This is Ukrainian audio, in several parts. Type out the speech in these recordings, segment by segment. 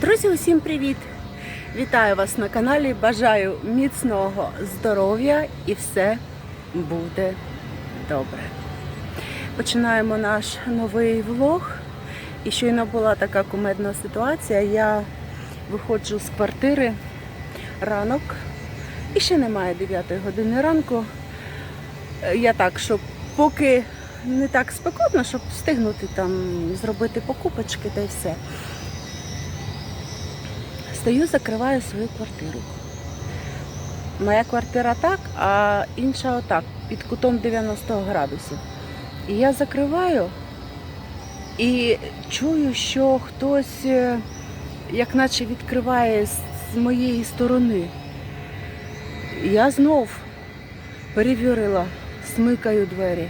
Друзі, усім привіт! Вітаю вас на каналі. Бажаю міцного здоров'я і все буде добре. Починаємо наш новий влог. І щойно була така кумедна ситуація. Я виходжу з квартири ранок і ще немає 9 години ранку. Е, Я так, щоб поки не так спекотно, щоб встигнути там зробити покупочки та й все. Стою, закриваю свою квартиру. Моя квартира так, а інша отак, під кутом 90 градусів. І я закриваю і чую, що хтось, е, як наче відкриває з з моєї сторони. Я знов перевірила, смикаю двері.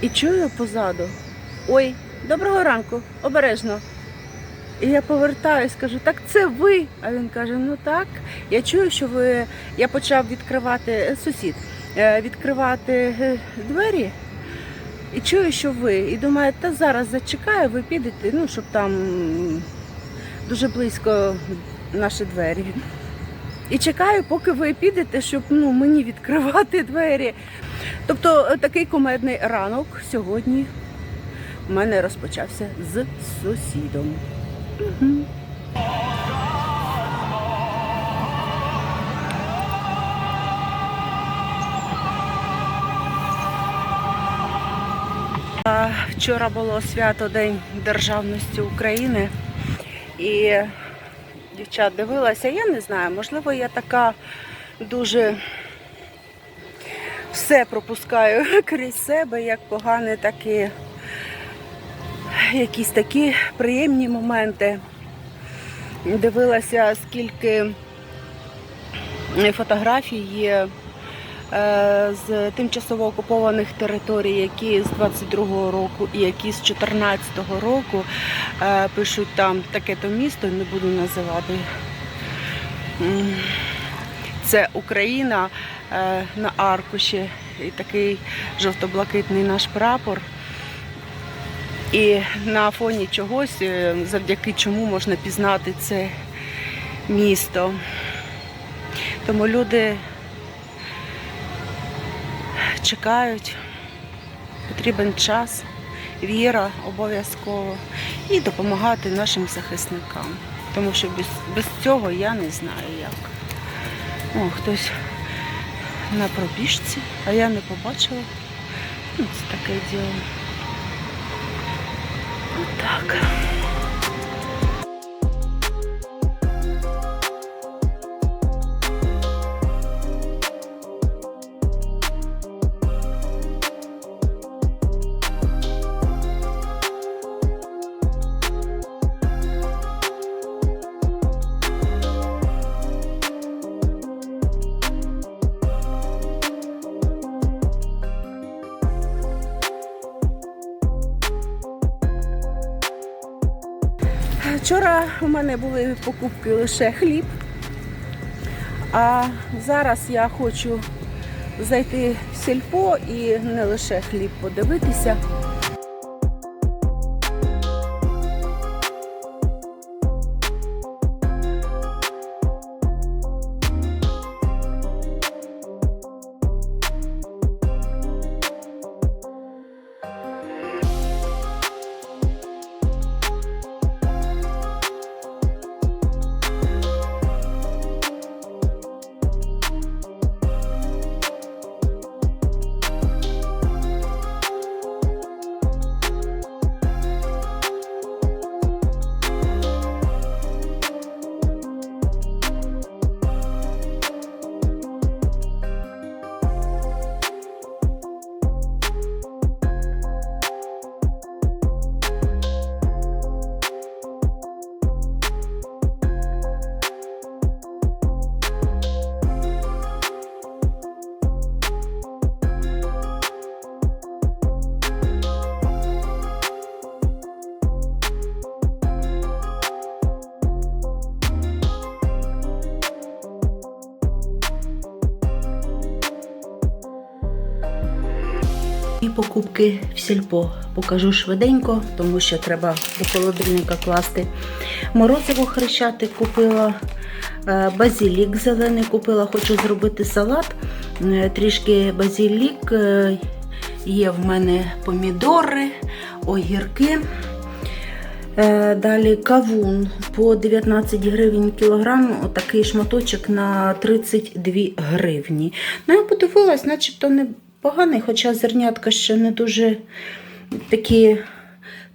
І чую позаду. Ой, доброго ранку, обережно. І я повертаюсь, кажу, так це ви. А він каже, ну так. Я чую, що ви. Я почав відкривати е, сусід, е, відкривати е, двері. І чую, що ви. І думаю, та зараз зачекаю, ви підете, ну, щоб там дуже близько наші двері. І чекаю, поки ви підете, щоб ну, мені відкривати двері. Тобто такий кумедний ранок сьогодні у мене розпочався з сусідом. Вчора було свято День Державності України. І дівчат дивилася, я не знаю, можливо, я така дуже все пропускаю крізь себе, як погане, так і якісь такі приємні моменти. Дивилася, скільки фотографій є е, з тимчасово окупованих територій, які з 22-го року і які з 14-го року е, пишуть там таке-то місто, не буду називати. Це Україна е, на аркуші і такий жовто-блакитний наш прапор. І на фоні чогось, е, завдяки чому можна пізнати це місто. Тому люди чекають, потрібен час, віра обов'язково і допомагати нашим захисникам. Тому що без, без цього я не знаю як. О, хтось на пробіжці, а я не побачила. Ну, це таке діло. Так. Мене були покупки лише хліб, а зараз я хочу зайти в сільпо і не лише хліб подивитися. Покупки в сільпо. Покажу швиденько, тому що треба до холодильника класти. Морозиво хрещати купила, е, базилік зелений купила, хочу зробити салат. Е, Трішки базилік, е, є в мене помідори, огірки. Далі кавун по 19 гривень кілограм, отакий шматочок на 32 гривні. Ну, я подивилась, начебто непоганий, хоча зернятка ще не дуже такі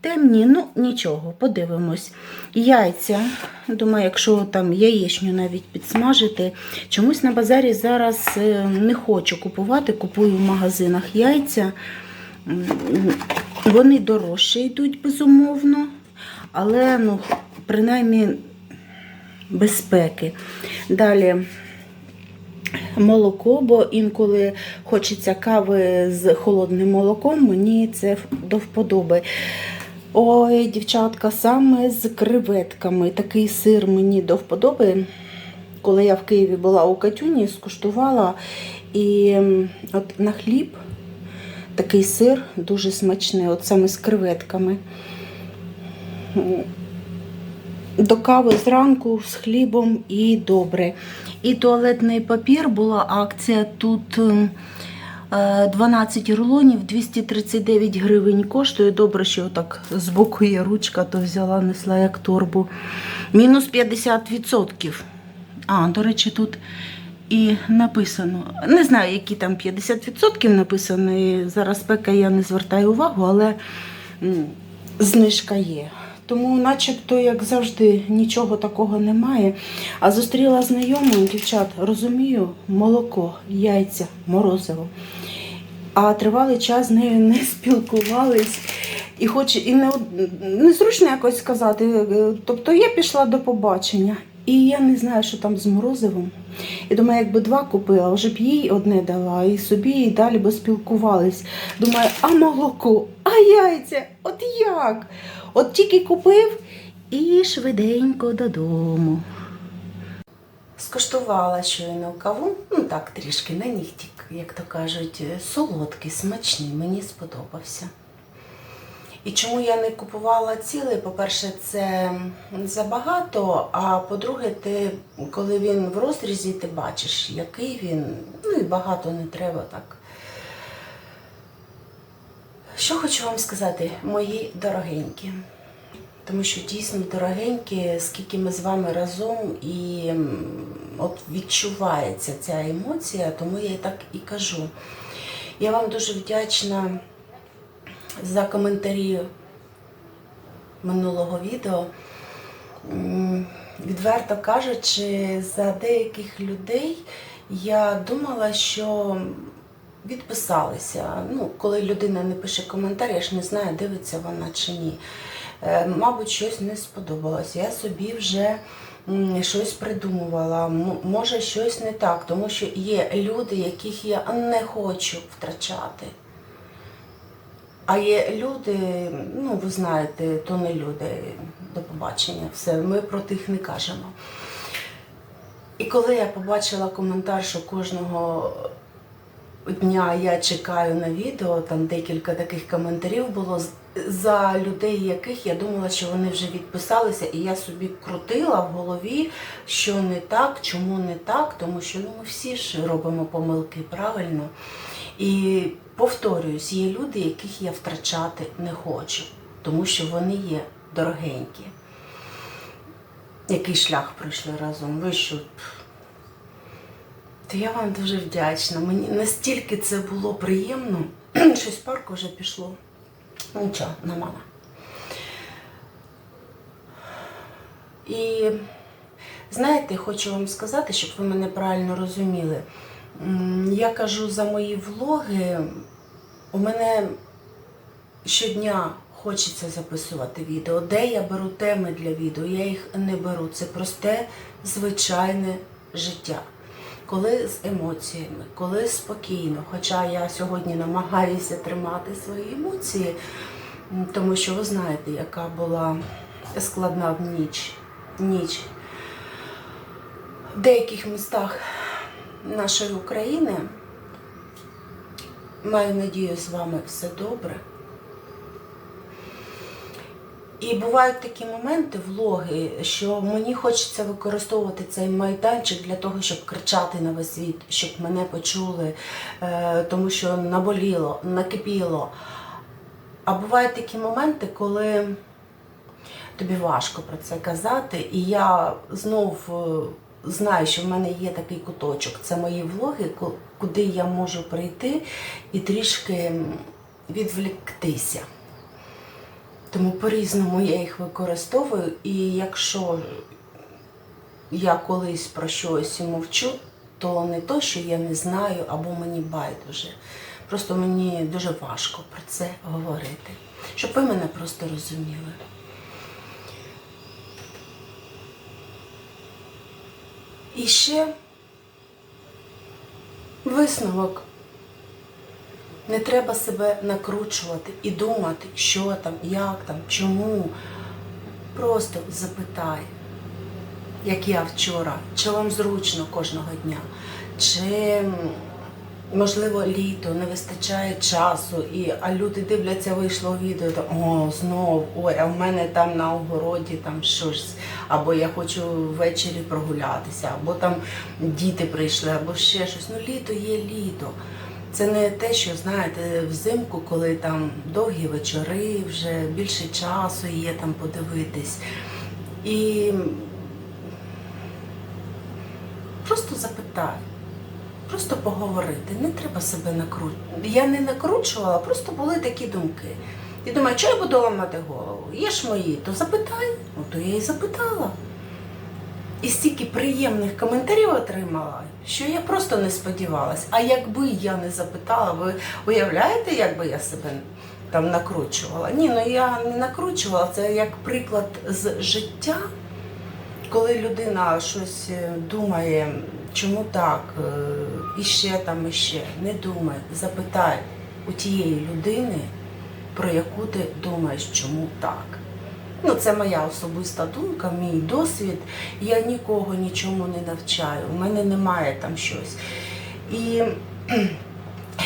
темні. Ну, нічого, подивимось. Яйця. Думаю, якщо там яєчню навіть підсмажити. Чомусь на базарі зараз е, не хочу купувати, купую в магазинах яйця. Вони дорожче йдуть, безумовно але ну, принаймні безпеки. Далі молоко, бо інколи хочеться кави з холодним молоком, мені це до вподоби. Ой, дівчатка, саме з креветками. Такий сир мені до вподоби. Коли я в Києві була у Катюні, скуштувала і от на хліб такий сир дуже смачний, от саме з креветками до кави зранку з хлібом і добре. І туалетний папір була акція. Тут ем, е, 12 рулонів, 239 гривень коштує. Добре, що так збоку є ручка, то взяла, несла як торбу. Мінус 50%. А, до речі, тут і написано. Не знаю, які там 50% написано. І зараз спека я не звертаю увагу, але знижка є. Тому, начебто, як завжди, нічого такого немає. А зустріла знайому, дівчат, розумію, молоко, яйця, морозиво. А тривалий час з нею не спілкувались. І хоч і не, незручно якось сказати. Тобто я пішла до побачення. І я не знаю, що там з морозивом. І думаю, якби два купила, вже б їй одне дала, і собі, і далі би спілкувались. Думаю, а молоко, а яйця, от як? От тільки купив і швиденько додому. Скуштувала щойно каву, ну так трішки на нігтік, як то кажуть, солодкий, смачний, мені сподобався. І чому я не купувала цілий? По-перше, це забагато. А по-друге, ти, коли він в розрізі, ти бачиш, який він. Ну і багато не треба так. Що хочу вам сказати, мої дорогенькі. Тому що дійсно дорогенькі, скільки ми з вами разом, і от відчувається ця емоція, тому я і так і кажу. Я вам дуже вдячна за коментарі минулого відео. Відверто кажучи, за деяких людей я думала, що відписалися. Ну, коли людина не пише коментар, я ж не знаю, дивиться вона чи ні. Е, Мабуть, щось не сподобалось. Я собі вже щось придумувала. Може, щось не так, тому що є люди, яких я не хочу втрачати. А є люди, ну ви знаєте, то не люди. До побачення, все, ми про тих не кажемо. І коли я побачила коментар, що кожного дня я чекаю на відео, там декілька таких коментарів було за людей, яких я думала, що вони вже відписалися, і я собі крутила в голові, що не так, чому не так, тому що ну, ми всі ж робимо помилки правильно. І повторююсь, є люди, яких я втрачати не хочу, тому що вони є дорогенькі. Який шлях пройшли разом? Ви що? То я вам дуже вдячна. Мені настільки це було приємно. Щось парку вже пішло. Ну, Нічого, нормально. І знаєте, хочу вам сказати, щоб ви мене правильно розуміли. Я кажу за мої влоги. У мене щодня хочеться записувати відео. Де я беру теми для відео? Я їх не беру. Це просте, звичайне життя. Коли з емоціями, коли спокійно. Хоча я сьогодні намагаюся тримати свої емоції, тому що ви знаєте, яка була складна в ніч. ніч. В деяких містах нашої України Маю надію, з вами все добре. І бувають такі моменти влоги, що мені хочеться використовувати цей майданчик для того, щоб кричати на весь світ, щоб мене почули, е, тому що наболіло, накипіло. А бувають такі моменти, коли тобі важко про це казати, і я знов е, знаю, що в мене є такий куточок. Це мої влоги, куди я можу прийти і трішки відвліктися. Тому по-різному я їх використовую, і якщо я колись про щось мовчу, то не то, що я не знаю або мені байдуже. Просто мені дуже важко про це говорити, щоб ви мене просто розуміли. І ще висновок. Не треба себе накручувати і думати, що там, як там, чому. Просто запитай, як я вчора, чи вам зручно кожного дня, чи можливо літо не вистачає часу, і, а люди дивляться, вийшло відео, там, о, знов, ой, а в мене там на огороді там щось, або я хочу ввечері прогулятися, або там діти прийшли, або ще щось. Ну, літо є літо. Це не те, що знаєте, взимку, коли там довгі вечори, вже більше часу є там подивитись. І просто запитай, просто поговорити. Не треба себе накручувати. Я не накручувала, просто були такі думки. І думаю, що я буду ламати голову? Є ж мої, то запитай. Ну, то я і запитала. І стільки приємних коментарів отримала, що я просто не сподівалась. А якби я не запитала, ви уявляєте, як би я себе там накручувала? Ні, ну я не накручувала, це як приклад з життя, коли людина щось е, думає, чому так, е, і ще там, і ще. Не думай, запитай у тієї людини, про яку ти думаєш, чому так. Ну, це моя особиста думка, мій досвід. Я нікого нічому не навчаю. У мене немає там щось. І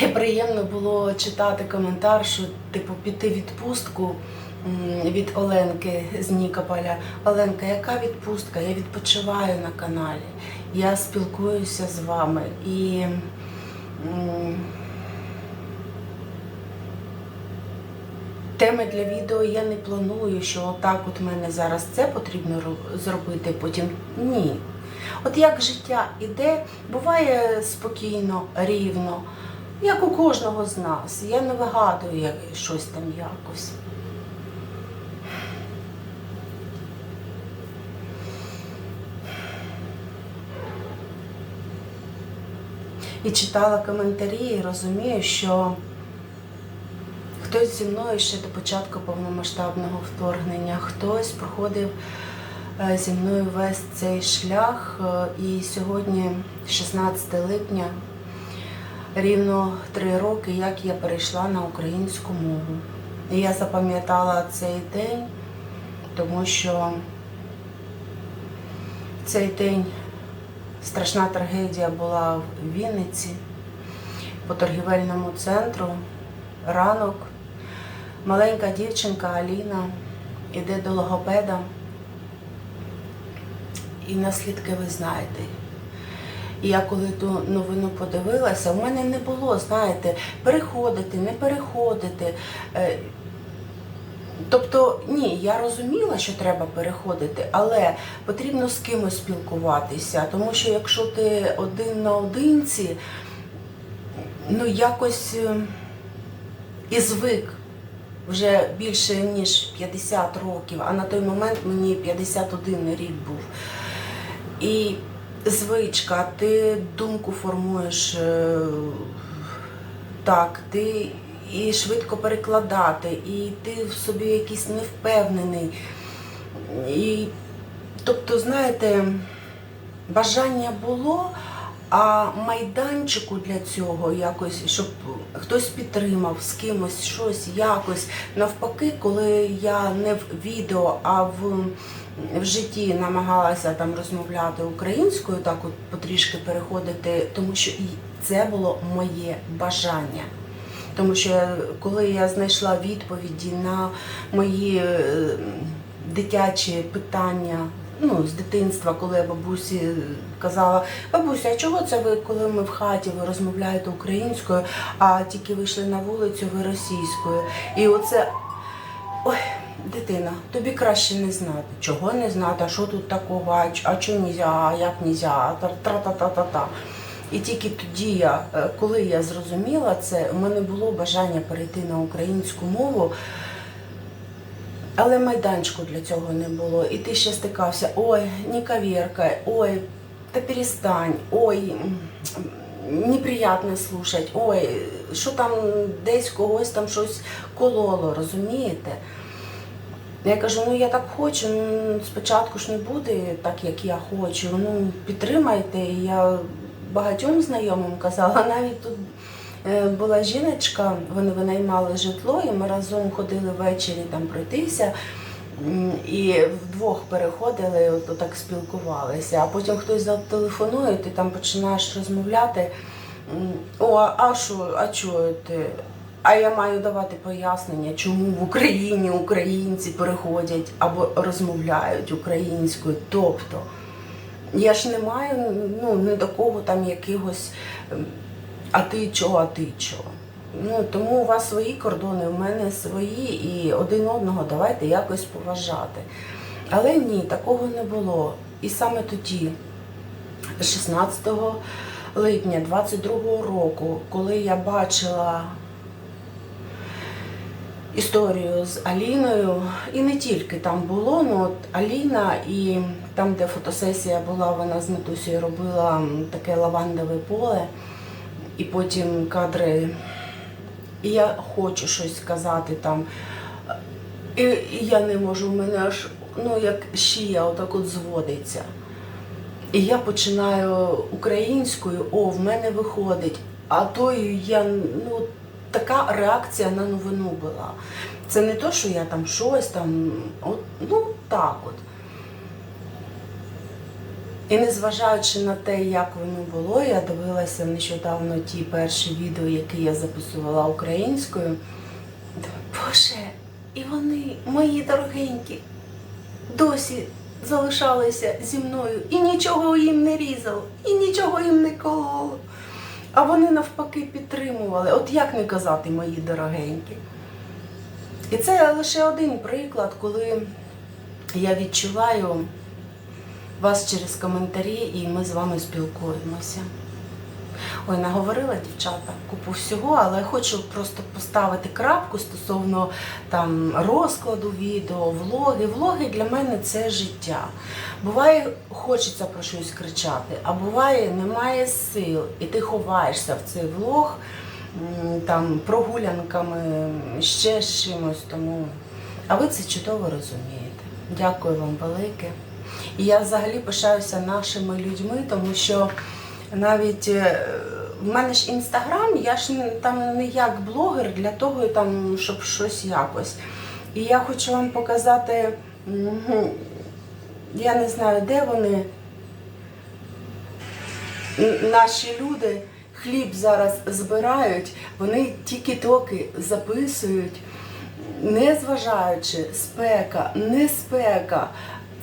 приємно було читати коментар, що типу піти відпустку від Оленки з Нікополя. Оленка, яка відпустка? Я відпочиваю на каналі. Я спілкуюся з вами і. Теми для відео я не планую, що отак от мене зараз це потрібно зробити, потім ні. От як життя іде, буває спокійно, рівно, як у кожного з нас. Я не вигадую як щось там якось. І читала коментарі і розумію, що Хтось зі мною ще до початку повномасштабного вторгнення, хтось проходив е, зі мною весь цей шлях. е, І сьогодні, 16 липня, рівно три роки, як я перейшла на українську мову. І я запам'ятала цей день, тому що цей день страшна трагедія була в Вінниці по торгівельному центру. Ранок маленька дівчинка Аліна іде до логопеда. І наслідки ви знаєте. І я коли ту новину подивилася, в мене не було, знаєте, переходити, не переходити. Е, Тобто, ні, я розуміла, що треба переходити, але потрібно з кимось спілкуватися, тому що якщо ти один на одинці, ну якось е, і звик вже більше ніж 50 років, а на той момент мені 51 рік був. І звичка, ти думку формуєш е, так, ти і швидко перекладати, і ти в собі якийсь невпевнений. І, тобто, знаєте, бажання було, а майданчику для цього якось, щоб хтось підтримав з кимось щось якось. Навпаки, коли я не в відео, а в, в житті намагалася там розмовляти українською, так от потрішки переходити, тому що це було моє бажання. Тому що коли я знайшла відповіді на мої е, дитячі питання, ну, з дитинства, коли бабусі казала, бабуся, а чого це ви, коли ми в хаті, ви розмовляєте українською, а тільки вийшли на вулицю, ви російською. І оце. Ой, дитина, тобі краще не знати. Чого не знати, а що тут такого, а, чого нельзя, а як нельзя, тра-та-та-та-та. І тільки тоді я, е, коли я зрозуміла це, у мене було бажання перейти на українську мову, але майданчику для цього не було. І ти ще стикався, ой, не коверкай, ой, та перестань, ой, м, неприятно слушать, ой, що там десь когось там щось кололо, розумієте? Я кажу, ну я так хочу, ну спочатку ж не буде так, як я хочу. Ну підтримайте. І я багатьом знайомим казала, навіть тут була жіночка, вони винаймали житло, і ми разом ходили ввечері там пройтися. І вдвох переходили, от так спілкувалися. А потім хтось зателефонує, ти там починаєш розмовляти. О, а що, а чого ти? А я маю давати пояснення, чому в Україні українці переходять або розмовляють українською. Тобто я ж не маю ну, ні до кого там якихось ем, а ти чого, а ти чого. Ну, тому у вас свої кордони, у мене свої, і один одного давайте якось поважати. Але ні, такого не було. І саме тоді, 16 липня 22-го року, коли я бачила історію з Аліною, і не тільки там було, ну от Аліна і там, де фотосесія була, вона з Матусею робила таке лавандове поле, і потім кадри. І я хочу щось сказати там. І, і я не можу, в мене аж ну як шия отак от зводиться. І я починаю українською, о, в мене виходить. А тою я ну така реакція на новину була. Це не то, що я там щось там, от, ну так от. І незважаючи на те, як воно було, я дивилася нещодавно ті перші відео, які я записувала українською. Думаю, Боже, і вони, мої дорогенькі, досі залишалися зі мною і нічого їм не різало, і нічого їм не кололо. А вони навпаки підтримували. От як не казати, мої дорогенькі. І це лише один приклад, коли я відчуваю вас через коментарі і ми з вами спілкуємося. Ой, наговорила дівчата купу всього, але я хочу просто поставити крапку стосовно там розкладу відео, влоги. Влоги для мене це життя. Буває, хочеться про щось кричати, а буває, немає сил, і ти ховаєшся в цей влог там прогулянками, ще з чимось. Тому. А ви це чудово розумієте. Дякую вам велике. І я взагалі пишаюся нашими людьми, тому що навіть е, в мене ж інстаграм, я ж там не як блогер для того, там, щоб щось якось. І я хочу вам показати, я не знаю, де вони, наші люди хліб зараз збирають, вони тільки-токи записують, не зважаючи спека, не спека.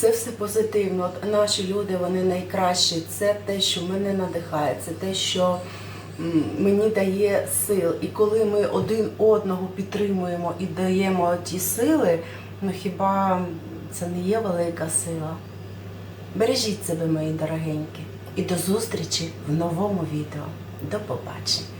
Це все позитивно. От наші люди вони найкращі. Це те, що мене надихає, це те, що мені дає сил. І коли ми один одного підтримуємо і даємо ті сили, ну хіба це не є велика сила? Бережіть себе, мої дорогенькі, і до зустрічі в новому відео. До побачення!